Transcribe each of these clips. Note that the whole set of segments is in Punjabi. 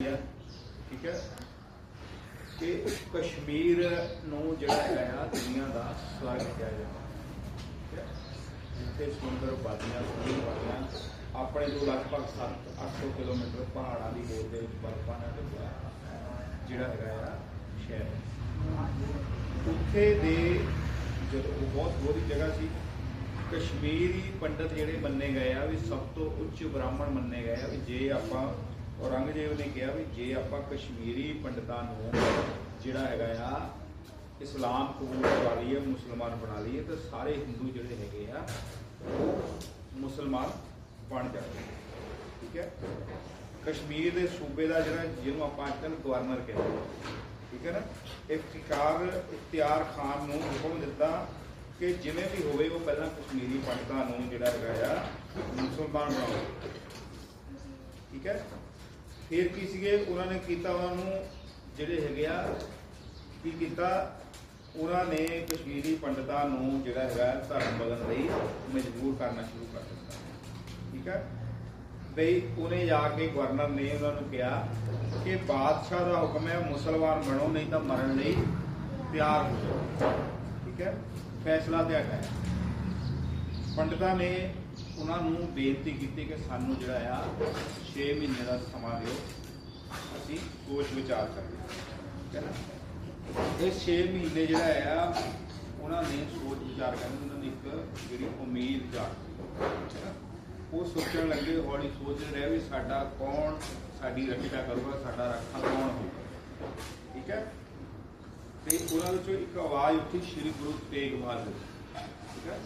ਠੀਕ ਹੈ? ਕਿ ਕਸ਼ਮੀਰ ਨੂੰ ਜਿਹੜਾ ਹੈਗਾ ਆ ਦੁਨੀਆ ਦਾ ਸਵਰਗ ਕਿਹਾ ਜਾਂਦਾ ਠੀਕ ਹੈ? ਜਿੱਥੇ ਸੁੰਦਰ ਵਾਦੀਆਂ ਸੁੰਦਰ ਵਾਦੀਆਂ ਆਪਣੇ ਤੋਂ ਲਗਭਗ 7-800 ਕਿਲੋਮੀਟਰ ਪਹਾੜਾਂ ਦੀ ਗੋਦ ਦੇ ਵਿੱਚ ਬਰਫਾਂ ਨਾਲ ਢਕਿਆ ਜਿਹੜਾ ਹੈਗਾ ਆ ਸ਼ਹਿਰ। ਉੱਥੇ ਦੇ ਜਦੋਂ ਉਹ ਬਹੁਤ ਬਹੁਤੀ ਜਗ੍ਹਾ ਸੀ, ਕਸ਼ਮੀਰੀ ਪੰਡਤ ਜਿਹੜੇ ਮੰਨੇ ਗਏ ਆ ਵੀ ਸਭ ਤੋਂ ਉੱਚ ਬ੍ਰਾਹਮਣ ਮੰਨੇ ਗਏ ਆ ਵੀ ਜੇ ਆਪਾਂ ਔਰੰਗਜ਼ੇਬ ਨੇ ਕਿਹਾ ਵੀ ਜੇ ਆਪਾਂ ਕਸ਼ਮੀਰੀ ਪੰਡਤਾਂ ਨੂੰ ਜਿਹੜਾ ਹੈਗਾ ਆ, ਇਸਲਾਮ ਕਬੂਲ ਕਰਵਾ ਲਈਏ, ਮੁਸਲਮਾਨ ਬਣਾ ਲਈਏ, ਤਾਂ ਸਾਰੇ ਹਿੰਦੂ ਜਿਹੜੇ ਹੈਗੇ ਆ, ਉਹ ਮੁਸਲਮਾਨ ਬਣ ਜਾਣਗੇ। ਠੀਕ ਹੈ? ਕਸ਼ਮੀਰ ਦੇ ਸੂਬੇ ਦਾ ਜਿਹੜਾ, ਜਿਹਨੂੰ ਆਪਾਂ ਅੱਜ ਕੱਲ੍ਹ ਗਵਰਨਰ ਕਹਿੰਦੇ ਹਾਂ। ਠੀਕ ਹੈ ਨਾ? ਇਫਤਿਕਾਰ ਇਖਤਿਆਰ ਖਾਨ ਨੂੰ ਹੁਕਮ ਦਿੱਤਾ ਕਿ ਜਿਵੇਂ ਵੀ ਹੋਵੇ, ਉਹ ਪਹਿਲਾਂ ਕਸ਼ਮੀਰੀ ਪੰਡਤਾਂ ਨੂੰ ਜਿਹੜਾ ਹੈਗਾ ਆ, ਮੁਸਲਮਾਨ ਬਣਾਓ। ਠੀਕ ਹੈ? ਫਿਰ ਕੀ ਸੀਗੇ? ਉਹਨਾਂ ਨੇ ਕੀਤਾ ਉਹਨਾਂ ਨੂੰ ਜਿਹੜੇ ਹੈਗੇ ਆ, ਕੀ ਕੀਤਾ? ਉਹਨਾਂ ਨੇ ਕਸ਼ਮੀਰੀ ਪੰਡਤਾਂ ਨੂੰ ਜਿਹੜਾ ਹੈਗਾ ਧਰਮ ਬਦਲਣ ਲਈ ਮਜਬੂਰ ਕਰਨਾ ਸ਼ੁਰੂ ਕਰ ਦਿੱਤਾ। ਠੀਕ ਹੈ? ਬਈ ਉਹਨੇ ਜਾ ਕੇ ਗਵਰਨਰ ਨੇ ਉਹਨਾਂ ਨੂੰ ਕਿਹਾ ਕਿ ਬਾਦਸ਼ਾਹ ਦਾ ਹੁਕਮ ਹੈ ਮੁਸਲਮਾਨ ਬਣੋ, ਨਹੀਂ ਤਾਂ ਮਰਨ ਲਈ ਤਿਆਰ ਹੋ ਜਾਓ। ਠੀਕ ਹੈ? ਫੈਸਲਾ ਤੁਹਾਡਾ ਹੈ। ਪੰਡਤਾਂ ਨੇ ਉਹਨਾਂ ਨੂੰ ਬੇਨਤੀ ਕੀਤੀ ਕਿ ਸਾਨੂੰ ਜਿਹੜਾ ਆ 6 ਮਹੀਨੇ ਦਾ ਸਮਾਂ ਦਿਓ। ਅਸੀਂ ਸੋਚ ਵਿਚਾਰ ਕਰੀਏ ਠੀਕ ਹੈ ਨਾ? ਇਹ 6 ਮਹੀਨੇ ਜਿਹੜਾ ਆ, ਉਹਨਾਂ ਨੇ ਸੋਚ ਵਿਚਾਰ ਕਰਨ ਉਹਨਾਂ ਨੇ ਇੱਕ ਜਿਹੜੀ ਉਮੀਦ ਜਾਗੀ ਠੀਕ ਹੈ ਉਹ ਸੋਚਣ ਲੱਗੇ, ਹੌਲੀ ਸੋਚ ਰਹੇ ਵੀ ਸਾਡਾ ਕੌਣ, ਸਾਡੀ ਰੱਖਿਆ ਕਰੂਗਾ, ਸਾਡਾ ਰੱਖਾ ਕੌਣ ਹੋਊਗਾ। ਠੀਕ ਹੈ? ਤੇ ਉਹਨਾਂ ਵਿੱਚੋਂ ਇੱਕ ਆਵਾਜ਼ ਉੱਠੀ, ਸ੍ਰੀ ਗੁਰੂ ਤੇਗ ਬਹਾਦਰ ਠੀਕ ਹੈ?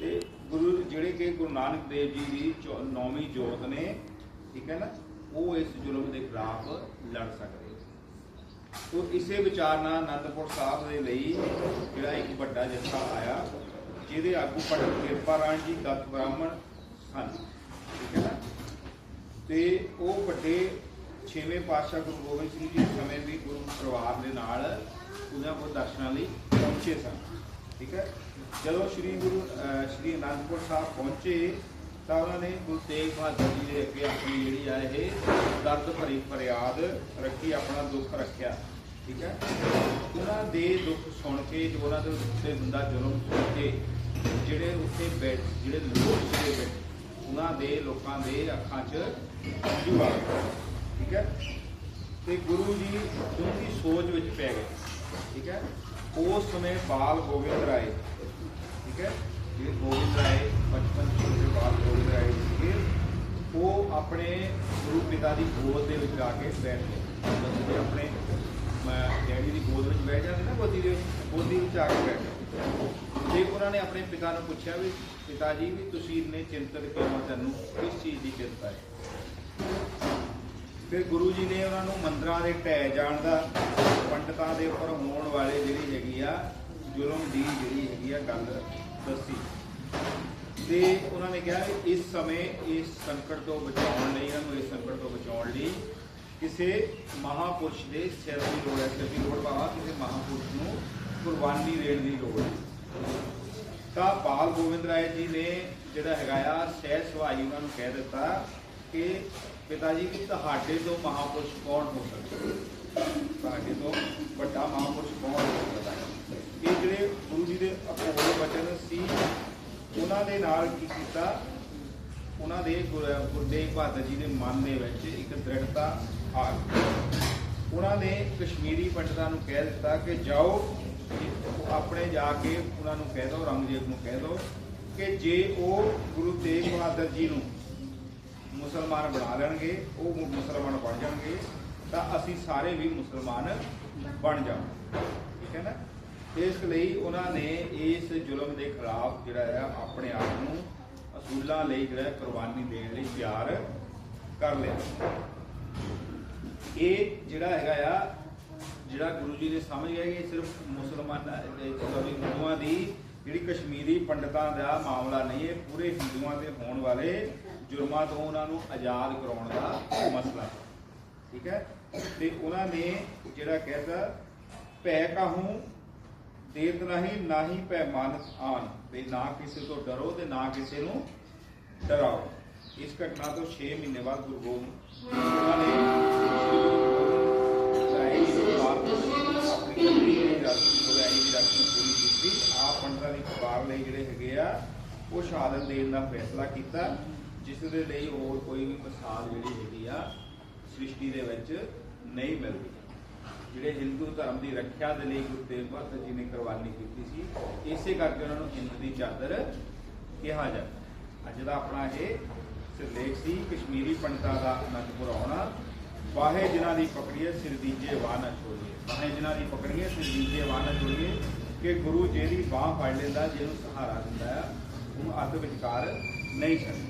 ਤੇ ਗੁਰੂ ਜਿਹੜੇ ਕਿ ਗੁਰੂ ਨਾਨਕ ਦੇਵ ਜੀ ਦੀ ਚੌ- ਨੌਵੀਂ ਜੋਤ ਨੇ, ਠੀਕ ਹੈ ਨਾ, ਉਹ ਇਸ ਜ਼ੁਲਮ ਦੇ ਖਿਲਾਫ ਲੜ ਸਕਦੇ ਤੋ ਇਸੇ ਵਿਚਾਰ ਨਾਲ ਅਨੰਦਪੁਰ ਸਾਹਿਬ ਦੇ ਲਈ ਜਿਹੜਾ ਇੱਕ ਵੱਡਾ ਜੱਥਾ ਆਇਆ, ਜਿਹਦੇ ਆਗੂ ਪੰਡਤ ਕਿਰਪਾ ਰਾਣ ਜੀ, ਦੱਤ ਬ੍ਰਾਹਮਣ ਸਨ, ਠੀਕ ਹੈ ਨਾ? ਤੇ ਉਹ ਵੱਡੇ ਛੇਵੇਂ ਪਾਤਸ਼ਾਹ ਗੁਰੂ ਗੋਬਿੰਦ ਸਿੰਘ ਜੀ ਸਮੇਂ ਵੀ ਗੁਰੂ ਪਰਿਵਾਰ ਦੇ ਨਾਲ ਉਹਨਾਂ ਕੋਲ ਦਰਸ਼ਨਾਂ ਲਈ ਪਹੁੰਚੇ ਸਨ। ਠੀਕ ਹੈ? ਜਦੋਂ ਸ੍ਰੀ ਗੁਰੂ ਸ੍ਰੀ ਅਨੰਦਪੁਰ ਸਾਹਿਬ ਪਹੁੰਚੇ, ਤਾਂ ਉਹਨਾਂ ਨੇ ਗੁਰੂ ਤੇਗ ਬਹਾਦਰ ਜੀ ਦੇ ਅੱਗੇ ਆਪਣੀ ਜਿਹੜੀ ਆ ਇਹ ਦਰਦ ਭਰੀ ਫਰਿਆਦ ਰੱਖੀ, ਆਪਣਾ ਦੁੱਖ ਰੱਖਿਆ, ਠੀਕ ਹੈ? ਉਹਨਾਂ ਦੇ ਦੁੱਖ ਸੁਣ ਕੇ, ਜੋ ਉਹਨਾਂ ਦੇ ਉੱਤੇ ਹੁੰਦਾ ਜ਼ੁਲਮ ਸੁਣ ਕੇ, ਜਿਹੜੇ ਉੱਥੇ ਬੈਠ, ਜਿਹੜੇ ਲੋਕ ਸੀਗੇ ਬੈਠੇ, ਉਹਨਾਂ ਦੇ ਲੋਕਾਂ ਦੇ ਅੱਖਾਂ 'ਚ ਹੰਝੂ ਆ ਗਏ, ਠੀਕ ਹੈ? ਤੇ ਗੁਰੂ ਜੀ ਡੂੰਘੀ ਸੋਚ ਵਿੱਚ ਪੈ ਗਏ, ਠੀਕ ਹੈ? ਉਸ ਸਮੇਂ ਬਾਲ ਗੋਬਿੰਦ ਰਾਏ, ਠੀਕ ਹੈ? ਜਿਹੜੇ ਗੋਬਿੰਦ ਰਾਏ, ਬਚਪਨ ਦੇ ਬਾਲ ਗੋਬਿੰਦ ਰਾਏ ਸੀਗੇ, ਉਹ ਆਪਣੇ ਗੁਰੂ ਪਿਤਾ ਦੀ ਗੋਦ ਦੇ ਵਿੱਚ ਆ ਕੇ ਬੈਠ ਗਏ। ਮਤਲਬ ਆਪਣੇ ਡੈਡੀ ਦੀ ਗੋਦ ਵਿੱਚ ਬੈਠ ਜਾਂਦੇ ਨਾ ਗੋਦੀ ਦੇ ਗੋਦੀ ਵਿੱਚ ਆ ਕੇ ਬੈਠ ਗਏ। ਤੇ ਉਹਨਾਂ ਨੇ ਆਪਣੇ ਪਿਤਾ ਨੂੰ ਪੁੱਛਿਆ ਵੀ, ਪਿਤਾ ਜੀ, ਵੀ ਤੁਸੀਂ ਇੰਨੇ ਚਿੰਤਤ ਕਿਉਂ ਹੋ? ਤੁਹਾਨੂੰ ਕਿਸ ਚੀਜ਼ ਦੀ ਚਿੰਤਾ ਹੈ? ਫਿਰ ਗੁਰੂ ਜੀ ਨੇ ਉਹਨਾਂ ਨੂੰ ਮੰਦਰਾਂ ਦੇ ਢਹਿ ਜਾਣ ਦਾ ਪੰਡਤਾਂ ਦੇ ਉੱਪਰ ਹੋਣ ਵਾਲੇ ਜਿਹੜੀ ਹੈਗੀ ਆ, ਜ਼ੁਲਮ ਦੀ ਜਿਹੜੀ ਹੈਗੀ ਆ ਗੱਲ ਦੱਸੀ। ਤੇ ਉਹਨਾਂ ਨੇ ਕਿਹਾ ਕਿ ਇਸ ਸਮੇਂ ਇਸ ਸੰਕਟ ਤੋਂ ਬਚਾਉਣ ਲਈ, ਇਹਨਾਂ ਨੂੰ ਇਸ ਸੰਕਟ ਤੋਂ ਬਚਾਉਣ ਲਈ ਕਿਸੇ ਮਹਾਪੁਰਸ਼ ਦੇ ਸਿਰ ਦੀ ਲੋੜ ਹੈ, ਸਿਰ ਦੀ ਲੋੜ ਬਾਵਾ ਕਿਸੇ ਮਹਾਪੁਰਸ਼ ਨੂੰ ਕੁਰਬਾਨੀ ਦੇਣ ਦੀ ਲੋੜ ਹੈ। ਤਾਂ ਬਾਲ ਗੋਬਿੰਦ ਰਾਏ ਜੀ ਨੇ ਜਿਹੜਾ ਹੈਗਾ ਆ, ਸਹਿ ਸੁਭਾਈ ਉਹਨਾਂ ਨੂੰ ਕਹਿ ਦਿੱਤਾ ਕਿ ਪਿਤਾ ਜੀ ਕਿ ਤੁਹਾਡੇ ਤੋਂ ਮਹਾਪੁਰਸ਼ ਕੌਣ ਹੋ ਸਕਦਾ? ਤੁਹਾਡੇ ਤੋਂ ਵੱਡਾ ਮਹਾਪੁਰਸ਼ ਕੌਣ ਹੋ ਸਕਦਾ? ਇਹ ਜਿਹੜੇ ਗੁਰੂ ਜੀ ਦੇ ਅਪੋਹਲ ਬਚਨ ਸੀ, ਉਹਨਾਂ ਦੇ ਨਾਲ ਕੀ ਕੀਤਾ? ਉਹਨਾਂ ਦੇ ਗੁਰ- ਗੁਰਦੇਵ ਬਹਾਦਰ ਜੀ ਦੇ ਮਨ ਦੇ ਵਿੱਚ ਇੱਕ ਦ੍ਰਿੜਤਾ ਆ ਗਈ। ਉਹਨਾਂ ਨੇ ਕਸ਼ਮੀਰੀ ਪੰਡਤਾਂ ਨੂੰ ਕਹਿ ਦਿੱਤਾ ਕਿ ਜਾਓ ਆਪਣੇ ਜਾ ਕੇ ਉਹਨਾਂ ਨੂੰ ਕਹਿ ਦਿਓ ਔਰੰਗਜ਼ੇਬ ਨੂੰ ਕਹਿ ਦਿਓ ਕਿ ਜੇ ਉਹ ਗੁਰੂ ਤੇਗ ਬਹਾਦਰ ਜੀ ਨੂੰ ਮੁਸਲਮਾਨ ਬਣਾ ਲੈਣਗੇ, ਉਹ ਮੁਸਲਮਾਨ ਬਣ ਜਾਣਗੇ, ਤਾਂ ਅਸੀਂ ਸਾਰੇ ਵੀ ਮੁਸਲਮਾਨ ਬਣ ਜਾਵਾਂਗੇ। ਠੀਕ ਹੈ ਨਾ? ਇਸ ਲਈ ਉਹਨਾਂ ਨੇ ਇਸ ਜ਼ੁਲਮ ਦੇ ਖਿਲਾਫ ਜਿਹੜਾ ਆ ਆਪਣੇ ਆਪ ਨੂੰ ਅਸੂਲਾਂ ਲਈ ਜਿਹੜਾ ਕੁਰਬਾਨੀ ਦੇਣ ਲਈ ਤਿਆਰ ਕਰ ਲਿਆ। ਇਹ ਜਿਹੜਾ ਹੈਗਾ ਆ, ਜਿਹੜਾ ਗੁਰੂ ਜੀ ਨੇ ਸਮਝ ਗਏ ਕਿ ਸਿਰਫ ਮੁਸਲਮਾਨਾਂ ਸੌਰੀ, ਹਿੰਦੂਆਂ ਦੀ ਜਿਹੜੀ ਕਸ਼ਮੀਰੀ ਪੰਡਤਾਂ ਦਾ ਮਾਮਲਾ ਨਹੀਂ, ਇਹ ਪੂਰੇ ਹਿੰਦੂਆਂ ਦੇ ਹੋਣ ਵਾਲੇ ਜੁਰਮਾਂ ਤੋਂ ਉਹਨਾਂ ਨੂੰ ਆਜ਼ਾਦ ਕਰਾਉਣ ਦਾ ਮਸਲਾ। ਠੀਕ ਹੈ? ਤੇ ਉਹਨਾਂ ਨੇ ਜਿਹੜਾ ਕਹਿੰਦਾ ਭੈ ਕਾਹੂ? ਦੇਤ ਨਹੀਂ ਨਾਹੀ ਭੈ ਮਾਨਸ ਆਨ। ਵੀ ਨਾ ਕਿਸੇ ਤੋਂ ਡਰੋ ਤੇ ਨਾ ਕਿਸੇ ਨੂੰ ਡਰਾਓ। ਇਸ ਘਟਨਾ ਤੋਂ 6 ਮਹੀਨੇ ਬਾਅਦ ਗੁਰੂ ਗੋਬਿੰਦ ਉਹਨਾਂ ਨੇ ਸ੍ਰੀ ਗੁਰੂ ਆਪਣੀ ਕੰਨੀ ਦੀ ਰਸਮ ਪੂਰੀ ਕੀਤੀ। ਆਪ ਪੰਡਤਾਂ ਦੀ ਕਬਾਰ ਲਈ ਜਿਹੜੇ ਹੈਗੇ ਆ, ਉਹ ਸ਼ਹਾਦਤ ਦੇਣ ਦਾ ਫੈਸਲਾ ਕੀਤਾ। ਜਿਸ ਦੇ ਲਈ ਹੋਰ ਕੋਈ ਵੀ ਮਿਸਾਲ ਜਿਹੜੀ ਹੈਗੀ ਆ, ਸ੍ਰਿਸ਼ਟੀ ਦੇ ਵਿੱਚ ਨਹੀਂ ਮਿਲਦੀ। ਜਿਹੜੇ ਹਿੰਦੂ ਧਰਮ ਦੀ ਰੱਖਿਆ ਦੇ ਲਈ ਗੁਰੂ ਤੇਗ ਬਹਾਦਰ ਜੀ ਨੇ ਕੁਰਬਾਨੀ ਕੀਤੀ ਸੀ, ਇਸੇ ਕਰਕੇ ਉਹਨਾਂ ਨੂੰ ਹਿੰਦ ਦੀ ਚਾਦਰ ਕਿਹਾ ਜਾਂਦਾ ਅੱਜ ਦਾ ਆਪਣਾ ਇਹ ਸਿਰਲੇਖ ਸੀ, ਕਸ਼ਮੀਰੀ ਪੰਡਤਾਂ ਦਾ ਅਨੰਦਪੁਰ ਆਉਣਾ ਵਾਹੇ ਜਿਨ੍ਹਾਂ ਦੀ ਪਕੜੀਏ ਸਿਰਦੀਜੇ ਵਾਹ ਨਾ ਛੋੜੀਏ। ਵਾਹੇ ਜਿਨ੍ਹਾਂ ਦੀ ਪਕੜੀਏ ਸਿਰਦੀਜੇ ਵਾਹ ਨਾ ਛੋੜੀਏ, ਕਿ ਗੁਰੂ ਜਿਹੜੀ ਬਾਹ ਫੜ ਲੈਂਦਾ, ਜਿਹਨੂੰ ਸਹਾਰਾ ਦਿੰਦਾ ਆ ਉਹਨੂੰ ਅੱਧ ਵਿਚਕਾਰ ਨਹੀਂ ਛੱਡਦਾ।